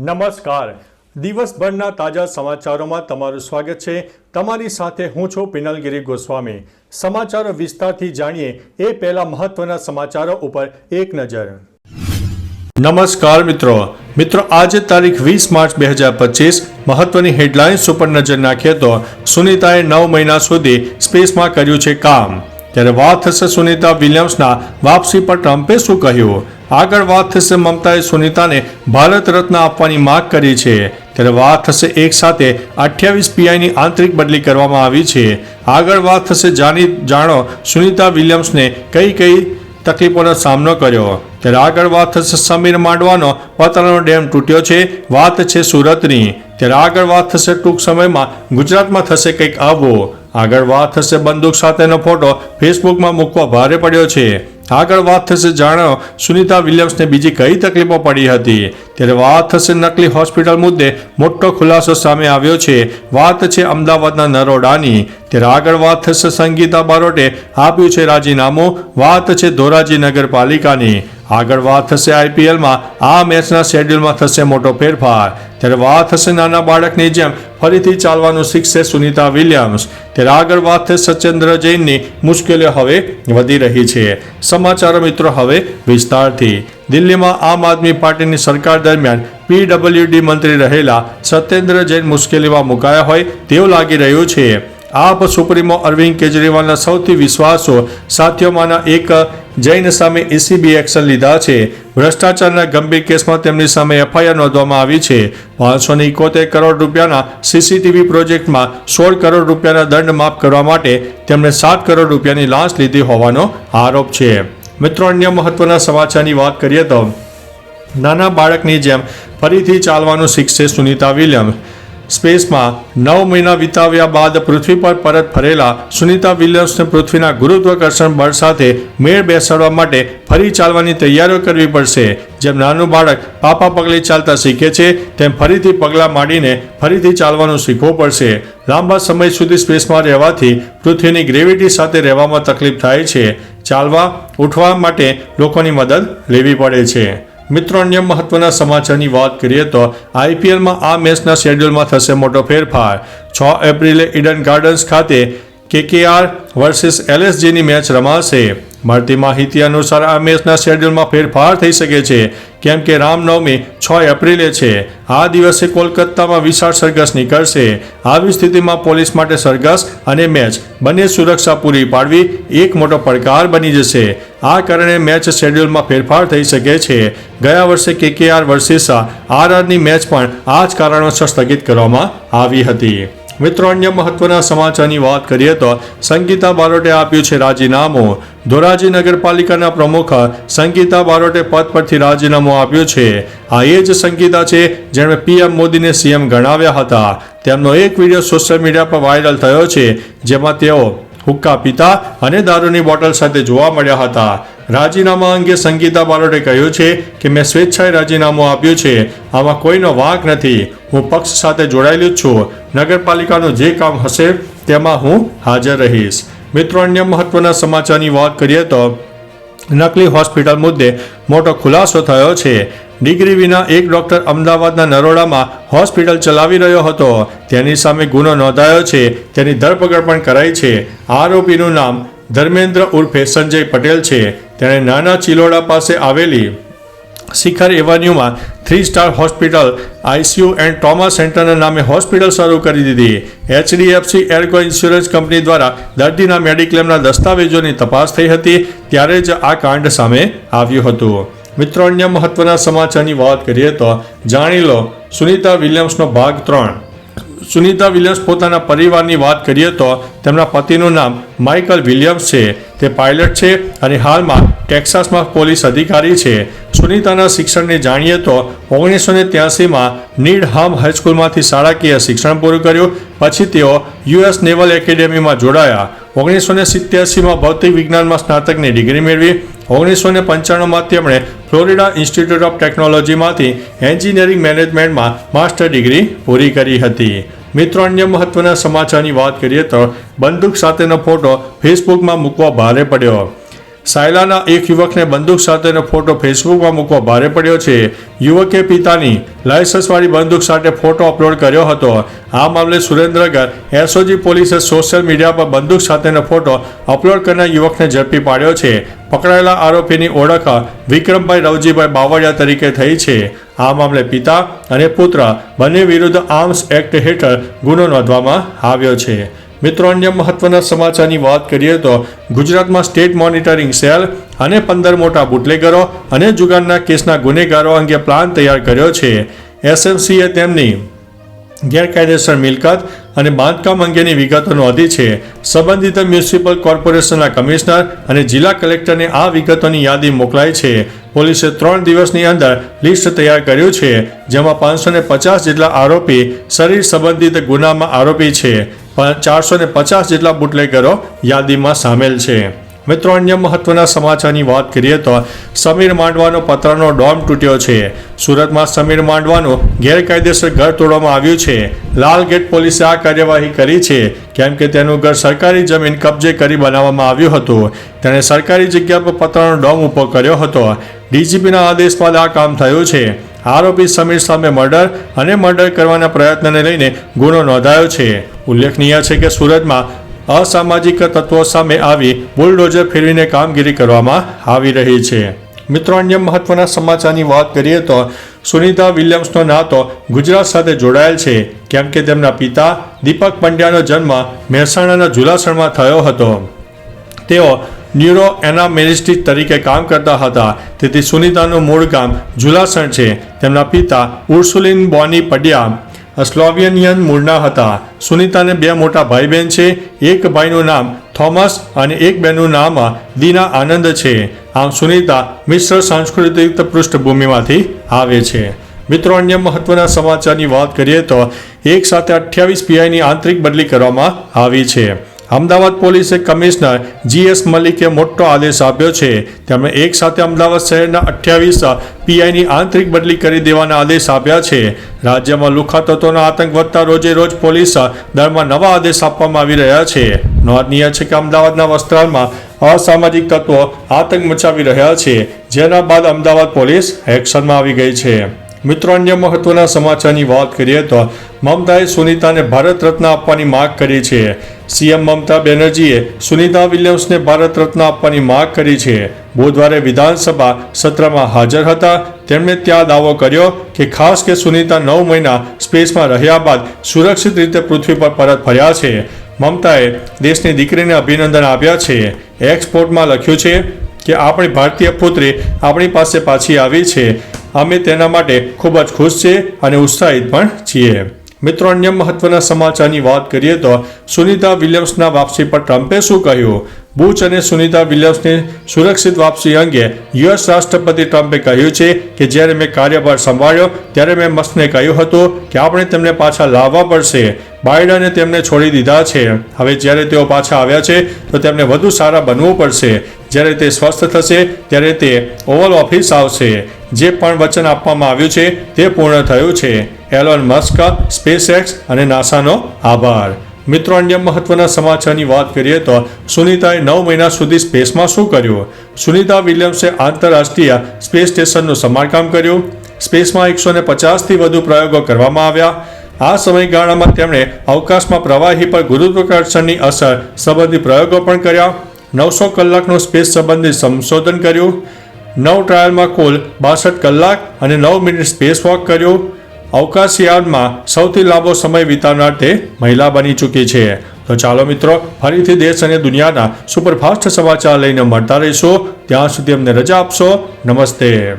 નમસ્કાર. દિવસભરના તાજા સમાચારોમાં તમારું સ્વાગત છે. તમારી સાથે હું છું પિનલગીરી ગોસ્વામી. સમાચારો વિસ્તારથી જાણીએ એ પહેલા મહત્વના સમાચારો ઉપર એક નજર. નમસ્કાર મિત્રો. મિત્રો, આજે તારીખ વીસ માર્ચ બે હજાર પચીસ, મહત્વની હેડલાઇન્સ ઉપર નજર નાખીએ તો સુનિતાએ નવ મહિના સુધી સ્પેસમાં કર્યું છે કામ. ત્યારે વાત થશે સુનિતા વિલિયમ્સના વાપસી પર ટ્રમ્પે શું કહ્યું? આગળ વાત થશે મમતાએ સુનિતાને ભારત રત્ન આપવાની માંગ કરી છે. ત્યારે વાત થશે એક સાથે અઠ્યાવીસ પીઆઈની આંતરિક બદલી કરવામાં આવી છે. આગળ વાત થશે જાણી જાણો સુનિતા વિલિયમ્સને કઈ કઈ તકલીફોનો સામનો કર્યો. ત્યારે આગળ વાત થશે સમીર માંડવાનો પતરાનો ડેમ તૂટ્યો છે, વાત છે સુરતની. ત્યારે આગળ વાત થશે ટૂંક સમયમાં ગુજરાતમાં થશે કંઈક આવું. આગળ વાત થશે બંદૂક સાથેનો ફોટો. ફેસબુકમાં મૂકવા ભારે પડ્યો છે. આગળ વાત થશે જાણો, સુનિતા વિલિયમ્સને બીજી કઈ તકલીફો પડી હતી? ત્યારે વાત થશે નકલી હોસ્પિટલ મુદ્દે. મોટો ખુલાસો સામે આવ્યો છે. વાત છે અમદાવાદના નરોડાની. ત્યારે આગળ વાત થશે સંગીતા બારોટે. આપ્યું છે રાજીનામું. વાત છે ધોરાજી નગરપાલિકાની. આગળ વાત થશે આઈપીએલમાં. આ મેચના શેડ્યુલમાં થશે મોટો ફેરફાર. ત્યારે વાત થશે નાના બાળકની જેમ ફરીથી ચાલવાનું શીખશે સુનિતા વિલિયમ્સ. ત્યારે આગળ વાત થશે સચેન્દ્ર જૈનની. મુશ્કેલીઓ હવે વધી રહી છે. સમાચારો મિત્રો હવે વિસ્તારથી. દિલ્હીમાં આમ આદમી પાર્ટીની સરકાર દરમિયાન પીડબ્લ્યુડી મંત્રી રહેલા સત્યેન્દ્ર જૈન મુશ્કેલીમાં મુકાયા હોય તેવું લાગી રહ્યું છે. આપ સુપ્રીમો અરવિંદ કેજરીવાલના સૌથી વિશ્વાસો સાથીઓમાંના એક જૈન સામે એસીબી એક્શન લીધા છે. ભ્રષ્ટાચારના ગંભીર કેસમાં તેમની સામે એફઆઈઆર નોંધવામાં આવી છે. પાંચસો ને એકોતેર કરોડ રૂપિયાના સીસીટીવી પ્રોજેક્ટમાં સોળ કરોડ રૂપિયાના દંડ માફ કરવા માટે તેમણે સાત કરોડ રૂપિયાની લાંચ લીધી હોવાનો આરોપ છે. મિત્રો, અન્ય મહત્વના સમાચારની વાત કરીએ તો નાના બાળકની જેમ ફરીથી ચાલવાનું શીખશે સુનિતા વિલિયમ્સ. સ્પેસમાં નવ મહિના વિતાવ્યા બાદ પૃથ્વી પર પરત ફરેલા સુનિતા વિલિયમ્સને પૃથ્વીના ગુરુત્વાકર્ષણ બળ સાથે મેળ બેસાડવા માટે ફરી ચાલવાની તૈયારીઓ કરવી પડશે. જેમ નાનું બાળક પાપા પગલે ચાલતા શીખે છે, તેમ ફરીથી પગલાં માંડીને ફરીથી ચાલવાનું શીખવું પડશે. લાંબા સમય સુધી સ્પેસમાં રહેવાથી પૃથ્વીની ગ્રેવિટી સાથે રહેવામાં તકલીફ થાય છે. ચાલવા, ઉઠવા માટે લોકોની મદદ લેવી પડે છે. મિત્રો, અન્ય મહત્વના સમાચારની વાત કરીએ તો આઈપીએલમાં આ મેચના શેડ્યુલમાં થશે મોટો ફેરફાર. છ એપ્રિલે ઇડન ગાર્ડન્સ ખાતે કેકેઆર વર્સિસ એલએસજીની મેચ રમાશે. મળતી માહિતી અનુસાર આ મેચના શેડ્યુલમાં ફેરફાર થઈ શકે છે, કેમ કે રામનવમી છ એપ્રિલે છે. આ દિવસે કોલકાતામાં વિશાળ સરઘસ નીકળશે. આવી સ્થિતિમાં પોલીસ માટે સરઘસ અને મેચ. બંને સુરક્ષા પૂરી પાડવી એક મોટો પડકાર બની જશે. આ કારણે મેચ શેડ્યુલમાં ફેરફાર થઈ શકે છે. ગયા વર્ષે કેકેઆર વર્સિસ આરઆરની મેચ પણ આ જ કારણોસર સ્થગિત કરવામાં આવી હતી. મિત્રો, અન્ય મહત્વના સમાચારની વાત કરીએ તો સંગીતા બારોટે આપ્યું છે રાજીનામું. ધોરાજી નગરપાલિકાના પ્રમુખ સંગીતા બારોટે પદ પરથી રાજીનામું આપ્યું છે. આ એ જ સંગીતા છે જેણે પીએમ મોદીને સીએમ ગણાવ્યા હતા. તેમનો એક વીડિયો સોશિયલ મીડિયા પર વાયરલ થયો છે, જેમાં તેઓ હુક્કા પીતા અને દારૂની બોટલ સાથે જોવા મળ્યા હતા. રાજીનામા અંગે સંગીતા બારોટે કહ્યું છે કે, મેં સ્વેચ્છાએ રાજીનામું આપ્યું છે. આમાં કોઈનો વાંક નથી. હું પક્ષ સાથે જોડાયેલું જ છું. નગરપાલિકાનું જે કામ હશે, તેમાં હું હાજર રહીશ. મિત્રો, અન્ય મહત્વના સમાચારની વાત કરીએ તો, નકલી હોસ્પિટલ મુદ્દે મોટો ખુલાસો થયો છે. ડિગ્રી વિના એક ડોક્ટર અમદાવાદના નરોડામાં હોસ્પિટલ ચલાવી રહ્યો હતો. તેની સામે ગુનો નોંધાયો છે. તેની ધરપકડ પણ કરાઈ છે. આરોપીનું નામ ધર્મેન્દ્ર ઉર્ફે સંજય પટેલ છે. તેણે નાના ચિલોડા પાસે આવેલી Shikhar એવન્યુમાં three star hospital ICU and trauma સેન્ટરના નામે હોસ્પિટલ શરૂ કરી દીધી. એચડીએફસી એરકો ઇન્સ્યોરન્સ કંપની દ્વારા દર્દીના મેડિક્લેમના દસ્તાવેજોની તપાસ થઈ હતી. ત્યારે જ આ કાંડ સામે આવ્યું હતું. મિત્રો અન્ય મહત્વના સમાચારની વાત કરીએ તો જાણી લો, સુનિતા વિલિયમ્સનો ભાગ ત્રણ. સુનિતા વિલિયમ્સ પોતાના પરિવારની વાત કરીએ તો તેમના પતિનું નામ માઇકલ વિલિયમ્સ છે. તે પાયલટ છે અને હાલમાં ટેક્સાસમાં પોલીસ અધિકારી છે. સુનિતાના શિક્ષણને જાણીએ તો ઓગણીસો ને ત્યાસીમાં નીડહામ હાઈસ્કૂલમાંથી શાળાકીય શિક્ષણ પૂરું કર્યું. પછી તેઓ યુએસ નેવલ એકેડેમીમાં જોડાયા. ઓગણીસો ને સિત્યાસીમાં ભૌતિક વિજ્ઞાનમાં સ્નાતકની ડિગ્રી મેળવી. ઓગણીસો ને પંચાણુંમાં તેમણે ફ્લોરિડા ઇન્સ્ટિટ્યૂટ ઓફ ટેકનોલોજીમાંથી એન્જિનિયરિંગ મેનેજમેન્ટમાં માસ્ટર ડિગ્રી પૂરી કરી હતી. મિત્રો, અન્ય મહત્વના સમાચારની વાત કરીએ તો બંદૂક સાથેનો ફોટો ફેસબુકમાં મૂકવા ભારે પડ્યો. સાયલાના એક યુવકને બંદૂક સાથેનો ફોટો ફેસબુકમાં મૂકવા ભારે પડ્યો છે. યુવકે પિતાની લાયસન્સવાળી બંદૂક સાથે ફોટો અપલોડ કર્યો હતો. આ મામલે સુરેન્દ્રનગર એસઓજી પોલીસે સોશિયલ મીડિયા પર બંદૂક સાથેનો ફોટો અપલોડ કરનાર યુવકને ઝડપી પાડ્યો છે. પકડાયેલા આરોપીની ઓળખ વિક્રમભાઈ રવજીભાઈ બાવળિયા તરીકે થઈ છે. આ મામલે પિતા અને પુત્ર બંને વિરુદ્ધ આર્મ્સ એક્ટ હેઠળ ગુનો નોંધવામાં આવ્યો છે. મિત્રો, અન્ય મહત્વના સમાચારની વાત કરીએ તો ગુજરાતમાં સ્ટેટ મોનિટરિંગ સેલ અને પંદર મોટા બુટલેગરો અને જુગારના કેસના ગુનેગારો અંગે પ્લાન તૈયાર કર્યો છે. એસએમસીએ તેમની ગેરકાયદેસર મિલકત અને બાંધકામ અંગેની વિગતો નોંધી છે. સંબંધિત મ્યુનિસિપલ કોર્પોરેશનના કમિશનર અને જિલ્લા કલેક્ટરને આ વિગતોની યાદી મોકલાઈ છે. પોલીસે ત્રણ દિવસની અંદર લિસ્ટ તૈયાર કર્યું છે, જેમાં પાંચસો પચાસ જેટલા આરોપી શરીર સંબંધિત ગુનામાં આરોપી છે. ચારસો ને પચાસ જેટલા બુટલેગરો યાદીમાં સામેલ છે. મિત્રો, અન્ય મહત્વના સમાચારની વાત કરીએ તો સમીર માંડવાનો પત્રનો ડોમ તૂટ્યો છે. સુરતમાં સમીર માંડવાનું ગેરકાયદેસર ઘર તોડવામાં આવ્યું છે. લાલગેટ પોલીસે આ કાર્યવાહી કરી છે, કેમ કે તેનું ઘર સરકારી જમીન કબજે કરી બનાવવામાં આવ્યું હતું. તેણે સરકારી જગ્યા પર પત્રનો ડોમ ઊભો કર્યો હતો. ડીજીપીના આદેશ બાદ આ કામ થયું છે. આરોપી સમીર સામે મર્ડર અને મર્ડર કરવાના પ્રયત્નને લઈને ગુનો નોંધાયો છે. ઉલ્લેખનીય છે કે સુરતમાં અસામાજિક તત્વો સામે આવી બુલડોઝર ફેરવીને કામગીરી કરવામાં આવી રહી છે. મિત્રો, અન્ય મહત્વના સમાચારની વાત કરીએ તો સુનિતા વિલિયમ્સનો નાતો ગુજરાત સાથે જોડાયેલ છે, કેમ કે તેમના પિતા દીપક પંડ્યાનો જન્મ મહેસાણાના જુલાસણમાં થયો હતો. તેઓ ન્યુરો એનામેલિસ્ટિક તરીકે કામ કરતા હતા. તેથી સુનિતાનું મૂળ ગામ જુલાસણ છે. તેમના પિતા ઉર્સુલિન બોની પડિયા સ્લોવિયનિયન મૂળના હતા. સુનિતાને બે મોટા ભાઈ બહેન છે. એક ભાઈનું નામ થોમસ અને એક બહેનનું નામ દીના આનંદ છે. આમ સુનિતા મિશ્ર સાંસ્કૃતિક પૃષ્ઠભૂમિમાંથી આવે છે. મિત્રો, અન્ય મહત્વના સમાચારની વાત કરીએ તો એક સાથે અઠ્યાવીસ પીઆઈની આંતરિક બદલી કરવામાં આવી છે. અમદાવાદ પોલીસે કમિશનર જીએસ મલિકે મોટો આદેશ આપ્યો છે. તેમણે એક સાથે અમદાવાદ શહેરના અઠ્યાવીસ પીઆઈની આંતરિક બદલી કરી દેવાના આદેશ આપ્યા છે. રાજ્યમાં લુખા તત્વોનો આતંક વધતા રોજે રોજ પોલીસ દળમાં નવા આદેશ આપવામાં આવી રહ્યા છે. નોંધનીય છે કે અમદાવાદના વસ્ત્રાલમાં અસામાજિક તત્વો આતંક મચાવી રહ્યા છે. જેના બાદ અમદાવાદ પોલીસ એક્શનમાં આવી ગઈ છે. મિત્રો, અન્ય મહત્વના સમાચારની વાત કરીએ તો મમતાએ સુનિતાને ભારત રત્ન આપવાની માગ કરી છે. સીએમ મમતા બેનર્જીએ સુનિતા વિલિયમ્સને ભારત રત્ન આપવાની માગ કરી છે. બુધવારે વિધાનસભા સત્રમાં હાજર હતા. તેમણે ત્યાં દાવો કર્યો કે ખાસ કે સુનિતા નવ મહિના સ્પેસમાં રહ્યા બાદ સુરક્ષિત રીતે પૃથ્વી પર પરત ફર્યા છે. મમતાએ દેશની દીકરીને અભિનંદન આપ્યા છે. એક્સપોર્ટમાં લખ્યું છે કે, આપણી ભારતીય પુત્રી આપણી પાસે પાછી આવી છે. અમે તેના માટે ખૂબ જ ખુશ છીએ અને ઉત્સાહિત પણ છીએ. મિત્રો, અન્ય મહત્વના સમાચારની વાત કરીએ તો સુનિતા વિલિયમ્સના વાપસી પર ટ્રમ્પે શું કહ્યું? બુચ અને સુનિતા વિલિયમ્સની સુરક્ષિત વાપસી અંગે યુએસ રાષ્ટ્રપતિ ટ્રમ્પે કહ્યું છે કે જ્યારે મેં કાર્યભાર સંભાળ્યો, ત્યારે મેં મસ્કને કહ્યું હતું કે આપણે તેમને પાછા લાવવા પડશે. બાઇડને તેમને છોડી દીધા છે. હવે જ્યારે તેઓ પાછા આવ્યા છે, તો તેમને વધુ સારા બનવું પડશે. જ્યારે તે સ્વસ્થ થશે, ત્યારે તે ઓવલ ઓફિસ આવશે. જે પણ વચન આપવામાં આવ્યું છે તે પૂર્ણ થયું છે. એલોન મસ્ક, સ્પેસએક્સ અને નાસાનો આભાર. મિત્રો, અન્ય મહત્વના સમાચારની વાત કરીએ તો સુનિતાએ નવ મહિના સુધી સ્પેસમાં શું કર્યું? સુનિતા વિલિયમ્સે આંતરરાષ્ટ્રીય સ્પેસ સ્ટેશનનું સમારકામ કર્યું. સ્પેસમાં એકસો ને પચાસથી વધુ પ્રયોગો કરવામાં આવ્યા. આ સમયગાળામાં તેમણે અવકાશમાં પ્રવાહી પર ગુરુત્વાકર્ષણની અસર સંબંધી પ્રયોગો પણ કર્યા. નવસો કલાકનું સ્પેસ સંબંધિત સંશોધન કર્યું. નવ ટ્રાયલમાં કુલ બાસઠ કલાક અને નવ મિનિટ સ્પેસ વોક કર્યો. અવકાશયાનમાં સૌથી લાંબો સમય વિતાવનાર તે મહિલા બની ચૂકી છે. તો ચાલો મિત્રો, ફરીથી દેશ અને દુનિયાના સુપરફાસ્ટ સમાચાર લઈને મળતા રહીશું. ત્યાં સુધી અમને રજા આપશો. નમસ્તે.